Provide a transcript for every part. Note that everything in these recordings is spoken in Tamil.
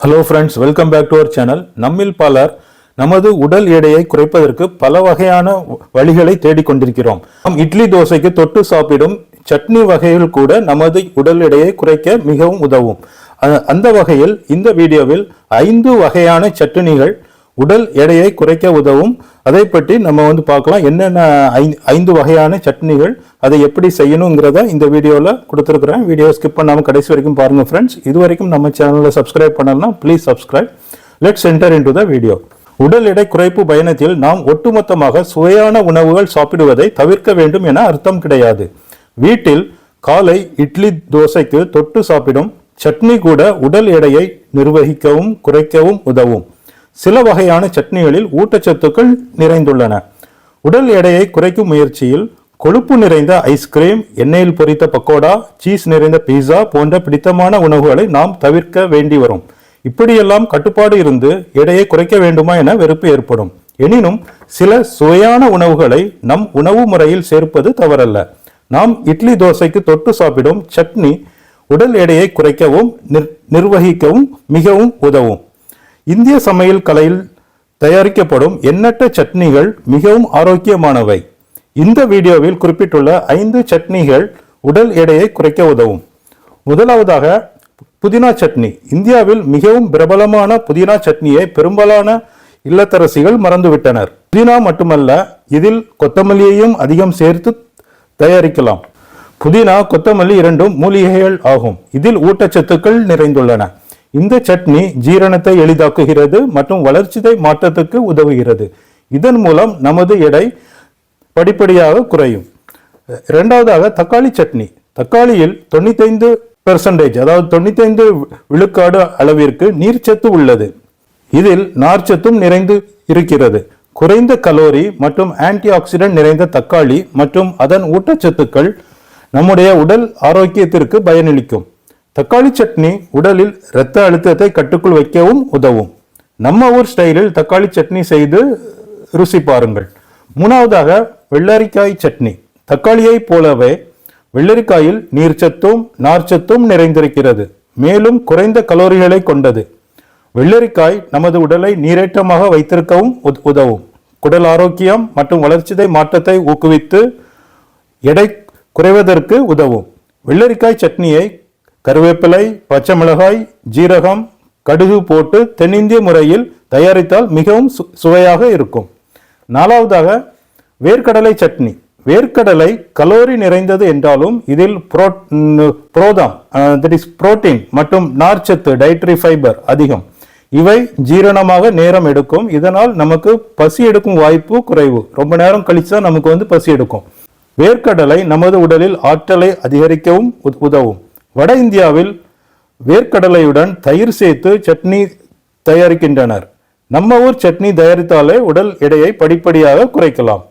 Hello friends welcome back to our channel நம்மில் பலர் நமது உடல் எடையை குறைப்பதற்கு பல வகையான வழிகளை தேடிக்கொண்டிருக்கிறோம். நாம் இட்லி தோசைக்கு தொட்டு சாப்பிடும் சட்னி வகையில் கூட நமது உடல் எடையை குறைக்க மிகவும் உதவும். அந்த வகையில் இந்த வீடியோவில் ஐந்து வகையான சட்னிகள் உடல் எடையை குறைக்க உதவும். அதை பற்றி நம்ம வந்து பார்க்கலாம். என்னென்ன ஐந்து ஐந்து வகையான சட்னிகள் அதை எப்படி செய்யணுங்கிறத இந்த வீடியோவில் கொடுத்துருக்குறேன். வீடியோ ஸ்கிப் பண்ணாமல் கடைசி வரைக்கும் பாருங்கள் ஃப்ரெண்ட்ஸ் இது வரைக்கும் நம்ம சேனலில் சப்ஸ்கிரைப் பண்ணலாம் please subscribe let's enter into the video உடல் எடை குறைப்பு பயணத்தில் நாம் ஒட்டுமொத்தமாக சுவையான உணவுகள் சாப்பிடுவதை தவிர்க்க வேண்டும் என அர்த்தம் கிடையாது. வீட்டில் காலை இட்லி தோசைக்கு தொட்டு சாப்பிடும் சட்னி கூட உடல் எடையை நிர்வகிக்கவும் குறைக்கவும் உதவும். சில வகையான சட்னிகளில் ஊட்டச்சத்துக்கள் நிறைந்துள்ளன. உடல் எடையை குறைக்கும் முயற்சியில் கொழுப்பு நிறைந்த ஐஸ்கிரீம் எண்ணெயில் பொரித்த பக்கோடா சீஸ் நிறைந்த பீஸா போன்ற பிடித்தமான உணவுகளை நாம் தவிர்க்க வேண்டி வரும். இப்படியெல்லாம் கட்டுப்பாடு இருந்து எடையை குறைக்க வேண்டுமா என வெறுப்பு ஏற்படும். எனினும் சில சுவையான உணவுகளை நம் உணவு முறையில் சேர்ப்பது தவறல்ல. நாம் இட்லி தோசைக்கு தொட்டு சாப்பிடும் சட்னி உடல் எடையை குறைக்கவும் நிர்- நிர்வகிக்கவும் மிகவும் உதவும். இந்திய சமையல் கலையில் தயாரிக்கப்படும் எண்ணற்ற சட்னிகள் மிகவும் ஆரோக்கியமானவை. இந்த வீடியோவில் குறிப்பிட்டுள்ள ஐந்து சட்னிகள் உடல் எடையை குறைக்க உதவும். முதலாவதாக புதினா சட்னி. இந்தியாவில் மிகவும் பிரபலமான புதினா சட்னியை பெரும்பாலான இல்லத்தரசிகள் மறந்துவிட்டனர். புதினா மட்டுமல்ல இதில் கொத்தமல்லியையும் அதிகம் சேர்த்து தயாரிக்கலாம். புதினா கொத்தமல்லி இரண்டும் மூலிகைகள் ஆகும். இதில் ஊட்டச்சத்துக்கள் நிறைந்துள்ளன. இந்த சட்னி ஜீரணத்தை எளிதாக்குகிறது மற்றும் வளர்ச்சிதை மாற்றத்துக்கு உதவுகிறது. இதன் மூலம் நமது எடை படிப்படியாக குறையும். இரண்டாவதாக தக்காளி சட்னி. தக்காளியில் தொண்ணூத்தைந்து பெர்சன்டேஜ் அதாவது தொண்ணூத்தைந்து விழுக்காடு அளவிற்கு நீர்ச்சத்து உள்ளது. இதில் நார்ச்சத்தும் நிறைந்து இருக்கிறது. குறைந்த கலோரி மற்றும் ஆன்டி ஆக்சிடென்ட் நிறைந்த தக்காளி மற்றும் அதன் ஊட்டச்சத்துக்கள் நம்முடைய உடல் ஆரோக்கியத்திற்கு பயனளிக்கும். தக்காளி சட்னி உடலில் இரத்த அழுத்தத்தை கட்டுக்குள் வைக்கவும் உதவும். நம்ம ஊர் ஸ்டைலில் தக்காளி சட்னி செய்து ருசி பாருங்கள். மூணாவதாக வெள்ளரிக்காய் சட்னி. தக்காளியைப் போலவே வெள்ளரிக்காயில் நீர்ச்சத்தும் நார்ச்சத்தும் நிறைந்திருக்கிறது. மேலும் குறைந்த கலோரிகளை கொண்டது. வெள்ளரிக்காய் நமது உடலை நீரேற்றமாக வைத்திருக்கவும் உதவும். குடல் ஆரோக்கியம் மற்றும் வளர்ச்சிதை மாற்றத்தை ஊக்குவித்து எடை குறைவதற்கு உதவும். வெள்ளரிக்காய் சட்னியை கருவேப்பிலை பச்சை மிளகாய் ஜீரகம் கடுகு போட்டு தென்னிந்திய முறையில் தயாரித்தால் மிகவும் சு- சுவையாக இருக்கும். நாலாவதாக வேர்க்கடலை சட்னி. வேர்க்கடலை கலோரி நிறைந்தது என்றாலும் இதில் புரோ- புரோதாம் தட் இஸ் புரோட்டீன் மற்றும் நார்ச்சத்து டயட்ரி ஃபைபர் அதிகம். இவை ஜீரணமாக நேரம் எடுக்கும். இதனால் நமக்கு பசி எடுக்கும் வாய்ப்பு குறைவு. ரொம்ப நேரம் கழிச்சு தான் நமக்கு வந்து பசி எடுக்கும். வேர்க்கடலை நமது உடலில் ஆற்றலை அதிகரிக்கவும் உதவும். வட இந்தியாவில் வேர்க்கடலையுடன் தயிர் சேர்த்து சட்னி தயாரிக்கின்றனர். நம்ம ஊர் சட்னி தயாரித்தாலே உடல் எடையை படிப்படியாக குறைக்கலாம்.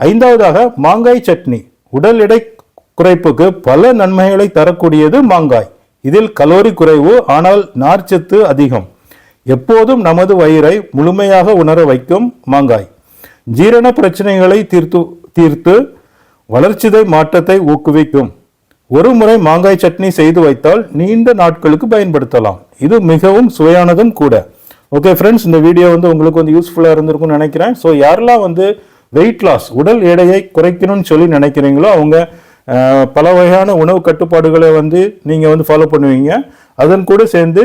ஐந்தாவதாக மாங்காய் சட்னி. உடல் எடை குறைப்புக்கு பல நன்மைகளை தரக்கூடியது மாங்காய். இதில் கலோரி குறைவு ஆனால் நார்ச்சத்து அதிகம். எப்போதும் நமது வயிறை முழுமையாக உணர வைக்கும் மாங்காய். ஜீரண பிரச்சனைகளை தீர்த்து தீர்த்து வளர்ச்சிதை மாற்றத்தை ஊக்குவிக்கும். ஒரு முறை மாங்காய் சட்னி செய்து வைத்தால் நீண்ட நாட்களுக்கு பயன்படுத்தலாம். இது மிகவும் சுவையானதும் கூட. ஓகே ஃப்ரெண்ட்ஸ் இந்த வீடியோ வந்து உங்களுக்கு வந்து யூஸ்ஃபுல்லாக இருந்திருக்கும்னு நினைக்கிறேன். ஸோ யாரெல்லாம் வந்து வெயிட் லாஸ் உடல் எடையை குறைக்கணும்னு சொல்லி நினைக்கிறீங்களோ அவங்க பல வகையான உணவு கட்டுப்பாடுகளை வந்து நீங்கள் வந்து ஃபாலோ பண்ணுவீங்க. அதன் கூட சேர்ந்து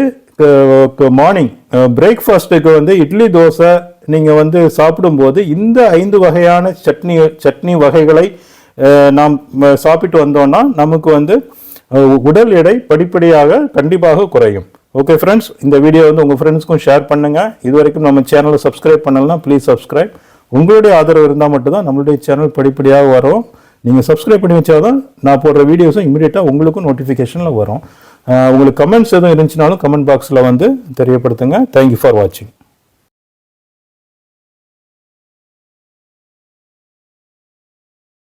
மார்னிங் பிரேக்ஃபாஸ்ட்டுக்கு வந்து இட்லி தோசை நீங்கள் வந்து சாப்பிடும்போது இந்த ஐந்து வகையான சட்னி சட்னி வகைகளை நாம் சாப்பிட்டு வந்தோம்னா நமக்கு வந்து உடல் எடை படிப்படியாக கண்டிப்பாக குறையும். ஓகே ஃப்ரெண்ட்ஸ் இந்த வீடியோ வந்து உங்கள் ஃப்ரெண்ட்ஸ்க்கும் ஷேர் பண்ணுங்கள் இது வரைக்கும் நம்ம சேனலை சப்ஸ்கிரைப் பண்ணலன்னா ப்ளீஸ் சப்ஸ்கிரைப் உங்களுடைய ஆதரவு இருந்தால் மட்டும்தான் நம்மளுடைய சேனல் படிப்படியாக வரும். நீங்கள் சப்ஸ்கிரைப் பண்ணி வச்சாதான் நான் போடுற வீடியோஸும் இமீடியட்டாக உங்களுக்கும் நோட்டிஃபிகேஷனில் வரும். உங்களுக்கு கமெண்ட்ஸ் எதுவும் இருந்துச்சுனாலும் கமெண்ட் பாக்ஸில் வந்து தெரியப்படுத்துங்க. தேங்க்யூ ஃபார் வாட்சிங்